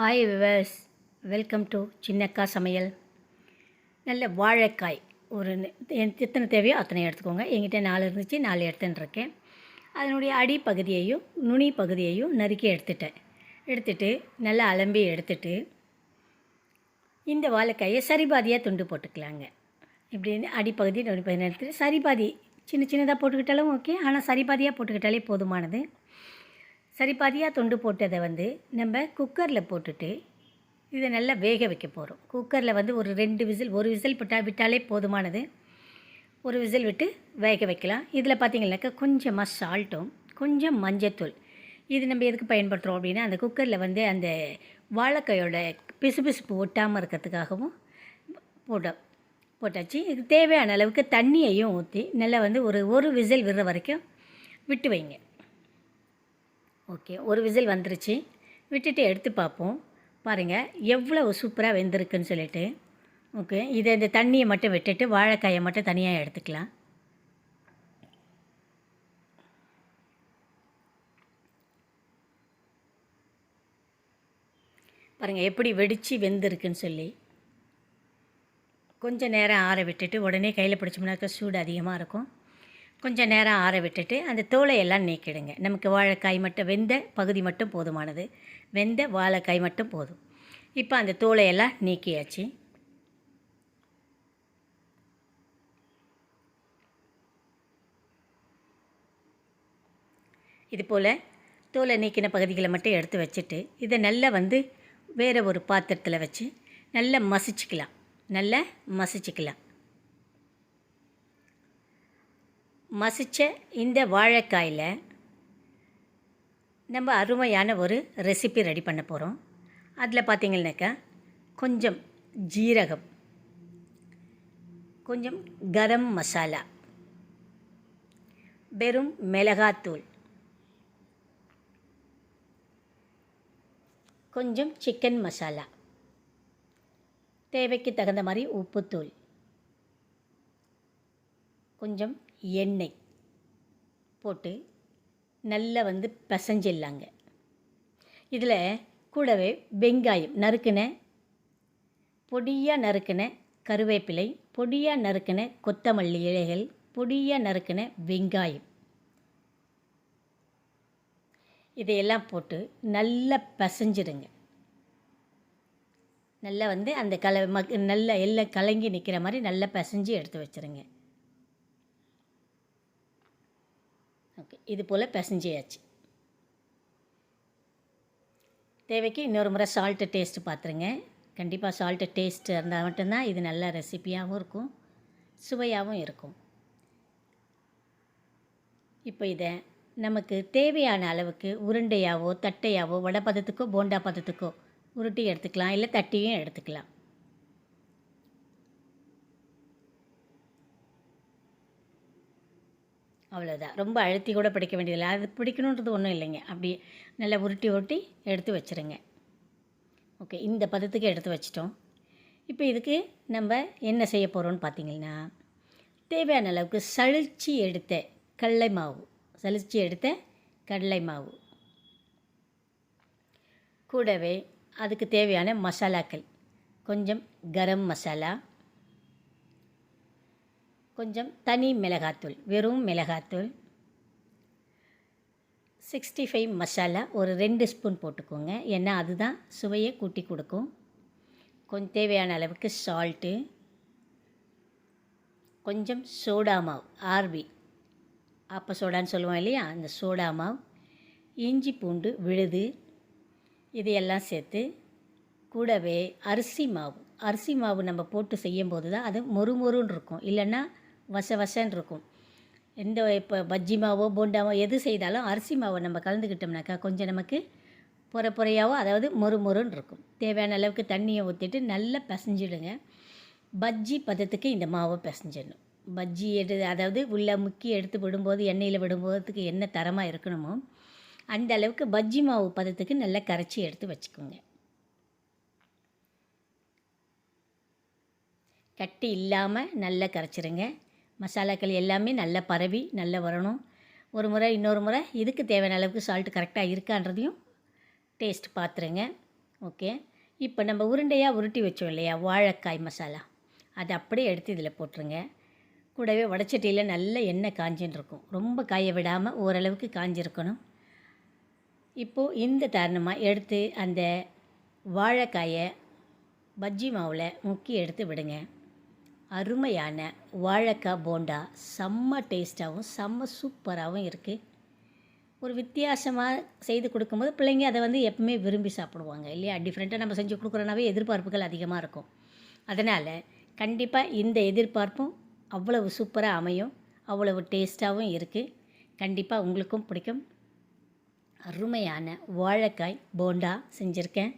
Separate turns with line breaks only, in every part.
Hi viewers welcome to Chinnakka சமையல் நல்ல வாழைக்காய். ஒரு எத்தனை தேவையோ அத்தனை எடுத்துக்கோங்க. என்கிட்ட நாலு இருந்துச்சு நாலு எடுத்துன்னு இருக்கேன். அதனுடைய அடிப்பகுதியையும் நுனி பகுதியையும் நறுக்கி எடுத்துட்டேன். எடுத்துட்டு நல்லா அலம்பி எடுத்துட்டு இந்த வாழைக்காயை சரிபாதியாக துண்டு போட்டுக்கலாங்க. இப்படி அடிப்பகுதி நுனிப்பகுதி எடுத்துட்டு சரிபாதி சின்ன சின்னதாக போட்டுக்கிட்டாலும் ஓகே. ஆனால் சரிபாதியாக போட்டுக்கிட்டாலே போதுமானது. சரிபாதியாக துண்டு போட்டதை வந்து நம்ம குக்கரில் போட்டுட்டு இதை நல்லா வேக வைக்க போகிறோம் குக்கரில் வந்து ஒரு ரெண்டு விசில் ஒரு விசில் விட்டா விட்டாலே போதுமானது. ஒரு விசில் விட்டு வேக வைக்கலாம். இதில் பார்த்திங்கனாக்கா கொஞ்சமாக சால்ட்டும் கொஞ்சம் மஞ்சத்தூள். இது நம்ம எதுக்கு பயன்படுத்துகிறோம் அப்படின்னா அந்த குக்கரில் வந்து அந்த வாழைக்காயோட பிசுபிசுப்பு ஒட்டாமல் இருக்கிறதுக்காகவும் போட்டோம் போட்டாச்சு. இதுக்கு தேவையான அளவுக்கு தண்ணியையும் ஊற்றி நல்லா வந்து ஒரு ஒரு விசில் விடுற வரைக்கும் விட்டு வைங்க. ஓகே ஒரு விசில் வந்துருச்சு. விட்டுட்டு எடுத்து பார்ப்போம். பாருங்கள் எவ்வளவு சூப்பராக வெந்திருக்குன்னு சொல்லிட்டு. ஓகே இதை இந்த தண்ணியை மட்டும் விட்டுட்டு வாழைக்காயை மட்டும் தனியாக எடுத்துக்கலாம். பாருங்கள் எப்படி வெடித்து வெந்திருக்குன்னு சொல்லி. கொஞ்சம் நேரம் ஆற விட்டுட்டு உடனே கையில் பிடிச்சோம்னாக்கா சூடு அதிகமாக இருக்கும். கொஞ்சம் நேரம் ஆற விட்டுட்டு அந்த தோலை எல்லாம் நீக்கிடுங்க. நமக்கு வாழைக்காய் மட்டும் வெந்த பகுதி மட்டும் போதுமானது. வெந்த வாழைக்காய் மட்டும் போதும். இப்போ அந்த தோலை எல்லாம் நீக்கியாச்சு. இது போல் தோலை நீக்கின பகுதிகளை மட்டும் எடுத்து வச்சுட்டு இதை நல்லா வந்து வேறு ஒரு பாத்திரத்தில் வச்சு நல்லா மசிச்சுக்கலாம். நல்லா மசிச்சுக்கலாம். மசித்த இந்த வாழைக்காயில் நம்ம அருமையான ஒரு ரெசிபி ரெடி பண்ண போகிறோம் அதில் பார்த்தீங்கன்னாக்கா கொஞ்சம் ஜீரகம் கொஞ்சம் கரம் மசாலா வெறும் மிளகாத்தூள் கொஞ்சம் சிக்கன் மசாலா தேவைக்கு தகுந்த மாதிரி உப்புத்தூள் கொஞ்சம் எண்ணெய் போட்டு நல்லா வந்து பிசைஞ்சிடலாங்க. இதில் கூடவே வெங்காயம் நறுக்கின பொடியாக நறுக்கின கருவேப்பிலை பொடியாக நறுக்கின கொத்தமல்லி இலைகள் பொடியாக நறுக்கின வெங்காயம். இதையெல்லாம் போட்டு நல்லா பிசைஞ்சிடுங்க. நல்லா வந்து அந்த கல மக் நல்லா எல்லாம் கலங்கி நிற்கிற மாதிரி நல்லா பிசைஞ்சு எடுத்து வச்சுருங்க ஓகே இது போல் பிசைஞ்சியாச்சு. தேவைக்கு இன்னொரு முறை சால்ட்டு டேஸ்ட்டு பார்த்துருங்க கண்டிப்பாக சால்ட்டு டேஸ்ட்டு இருந்தால் மட்டும்தான் இது நல்ல ரெசிப்பியாகவும் இருக்கும் சுவையாகவும் இருக்கும். இப்போ இதை நமக்கு தேவையான அளவுக்கு உருண்டையாவோ தட்டையாவோ வடை பதத்துக்கோ போண்டா பதத்துக்கோ உருட்டி எடுத்துக்கலாம் இல்லை தட்டியும் எடுத்துக்கலாம். அவ்வளோதான் ரொம்ப அழுத்தி கூட பிடிக்க வேண்டியதில்லை. அது பிடிக்கணுன்றது ஒன்றும் இல்லைங்க. அப்படி நல்லா உருட்டி உருட்டி எடுத்து வச்சுருங்க. ஓகே இந்த பதத்துக்கு எடுத்து வச்சிட்டோம். இப்போ இதுக்கு நம்ம என்ன செய்ய போகிறோம்னு பார்த்தீங்கன்னா தேவையான அளவுக்கு சளிச்சு எடுத்த கடலை மாவு. சளிச்சு எடுத்த கடலை மாவு. கூடவே அதுக்கு தேவையான மசாலாக்கள். கொஞ்சம் கரம் மசாலா கொஞ்சம் தனி மிளகாத்தூள் வெறும் மிளகாத்தூள். சிக்ஸ்டி ஃபைவ் மசாலா ஒரு ரெண்டு ஸ்பூன் போட்டுக்கோங்க. ஏன்னா அதுதான் சுவையை கூட்டி கொடுக்கும். கொஞ்சம் தேவையான அளவுக்கு சால்ட்டு கொஞ்சம் சோடா மாவு ஆர்வி அப்ப சோடான்னு சொல்லுவோம் இல்லையா? அந்த சோடா மாவு இஞ்சி பூண்டு விழுது இதையெல்லாம் சேர்த்து கூடவே அரிசி மாவு. அரிசி மாவு நம்ம போட்டு செய்யும்போது தான் அது மொறு மொறுன்னு இருக்கும். இல்லைன்னா வச வசன்னு இருக்கும். எந்த இப்போ பஜ்ஜி மாவோ போண்டாவோ எது செய்தாலும் அரிசி மாவை நம்ம கலந்துக்கிட்டோம்னாக்கா கொஞ்சம் நமக்கு புற பொறையாவோ அதாவது மொறு மொறுன்னு இருக்கும். தேவையான அளவுக்கு தண்ணியை ஊற்றிட்டு நல்லா பிசைஞ்சிடுங்க. பஜ்ஜி பதத்துக்கு இந்த மாவை பிசைஞ்சிடணும். பஜ்ஜி எடு அதாவது உள்ளே முக்கி எடுத்து விடும்போது எண்ணெயில் விடும்போதுக்கு என்ன தரமாக இருக்கணுமோ அந்த அளவுக்கு பஜ்ஜி மாவு பதத்துக்கு நல்லா கரைச்சி எடுத்து வச்சுக்கோங்க. கட்டி இல்லாமல் நல்லா கரைச்சிருங்க. மசாலாக்கள் எல்லாமே நல்லா பரவி நல்லா வரணும். ஒரு முறை இன்னொரு முறை இதுக்கு தேவையான அளவுக்கு சால்ட்டு கரெக்டாக இருக்கான்றதையும் டேஸ்ட் பார்த்துருங்க ஓகே இப்போ நம்ம உருண்டையாக உருட்டி வச்சோம் இல்லையா? வாழைக்காய் மசாலா. அதை அப்படியே எடுத்து இதில் போட்டுருங்க. கூடவே வடச்சட்டியில் நல்ல எண்ணெய் காஞ்சின்னு இருக்கும். ரொம்ப காய விடாமல் ஓரளவுக்கு காஞ்சிருக்கணும். இப்போது இந்த தருணமாக எடுத்து அந்த வாழைக்காயை பஜ்ஜி மாவில் முக்கி எடுத்து விடுங்க. அருமையான வாழைக்காய் போண்டா. செம்ம டேஸ்ட்டாகவும் செம்ம சூப்பராகவும் இருக்குது ஒரு வித்தியாசமாக செய்து கொடுக்கும்போது பிள்ளைங்க அதை வந்து எப்பவுமே விரும்பி சாப்பிடுவாங்க இல்லையா? டிஃப்ரெண்ட்டாக நம்ம செஞ்சு கொடுக்குறோனாவே எதிர்பார்ப்புகள் அதிகமாக இருக்கும். அதனால் கண்டிப்பாக இந்த எதிர்பார்ப்பும் அவ்வளவு சூப்பராக அமையும் அவ்வளவு டேஸ்ட்டாகவும் இருக்குது கண்டிப்பாக உங்களுக்கும் பிடிக்கும். அருமையான வாழைக்காய் போண்டா செஞ்சுருக்கேன்.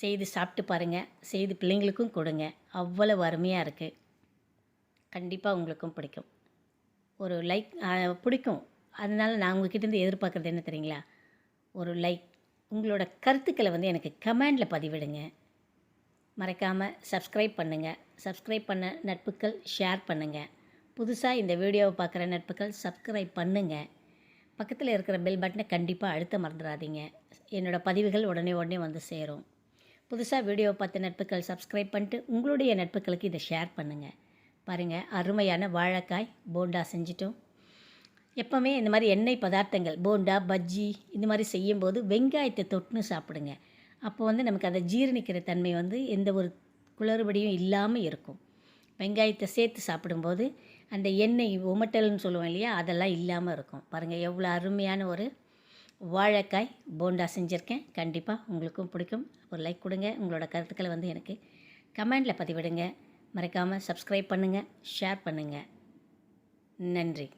செய்து சாப்பிட்டு பாருங்கள் செய்து பிள்ளைங்களுக்கும் கொடுங்க. அவ்வளோ அருமையாக இருக்குது கண்டிப்பாக உங்களுக்கும் பிடிக்கும். ஒரு லைக் பிடிக்கும். அதனால் நான் உங்ககிட்டேருந்து எதிர்பார்க்குறது என்ன தெரியுங்களா? ஒரு லைக் உங்களோட கருத்துக்களை வந்து எனக்கு கமெண்டில் பதிவிடுங்க. மறக்காமல் சப்ஸ்கிரைப் பண்ணுங்கள் சப்ஸ்கிரைப் பண்ண நட்புகள் ஷேர் பண்ணுங்கள் புதுசாக இந்த வீடியோவை பார்க்குற நட்புகள் சப்ஸ்கிரைப் பண்ணுங்கள் பக்கத்தில் இருக்கிற பெல் பட்டனை கண்டிப்பாக அழுத்த மறந்துடாதீங்க. என்னோடய பதிவுகள் உடனே உடனே வந்து சேரும். புதுசாக வீடியோ பார்த்த நட்புகள் சப்ஸ்கிரைப் பண்ணிட்டு உங்களுடைய நட்புகளுக்கு இதை ஷேர் பண்ணுங்கள் பாருங்கள் அருமையான வாழைக்காய் போண்டா செஞ்சிட்டோம். எப்போவுமே இந்த மாதிரி எண்ணெய் பதார்த்தங்கள் போண்டா பஜ்ஜி இந்த மாதிரி செய்யும்போது வெங்காயத்தை தொட்டுன்னு சாப்பிடுங்க. அப்போ வந்து நமக்கு அதை ஜீரணிக்கிற தன்மை வந்து எந்த ஒரு குளறுபடியும் இல்லாமல் இருக்கும். வெங்காயத்தை சேர்த்து சாப்பிடும்போது அந்த எண்ணெய் உமட்டல்னு சொல்லுவோம் இல்லையா அதெல்லாம் இல்லாமல் இருக்கும். பாருங்கள் எவ்வளோ அருமையான ஒரு வாழைக்காய் போண்டா செஞ்சுருக்கேன். கண்டிப்பாக உங்களுக்கும் பிடிக்கும். ஒரு லைக் கொடுங்க. உங்களோட கருத்துக்களை வந்து எனக்கு கமெண்டில் பதிவிடுங்க. மறக்காமல் சப்ஸ்கிரைப் பண்ணுங்கள் ஷேர் பண்ணுங்கள் நன்றி.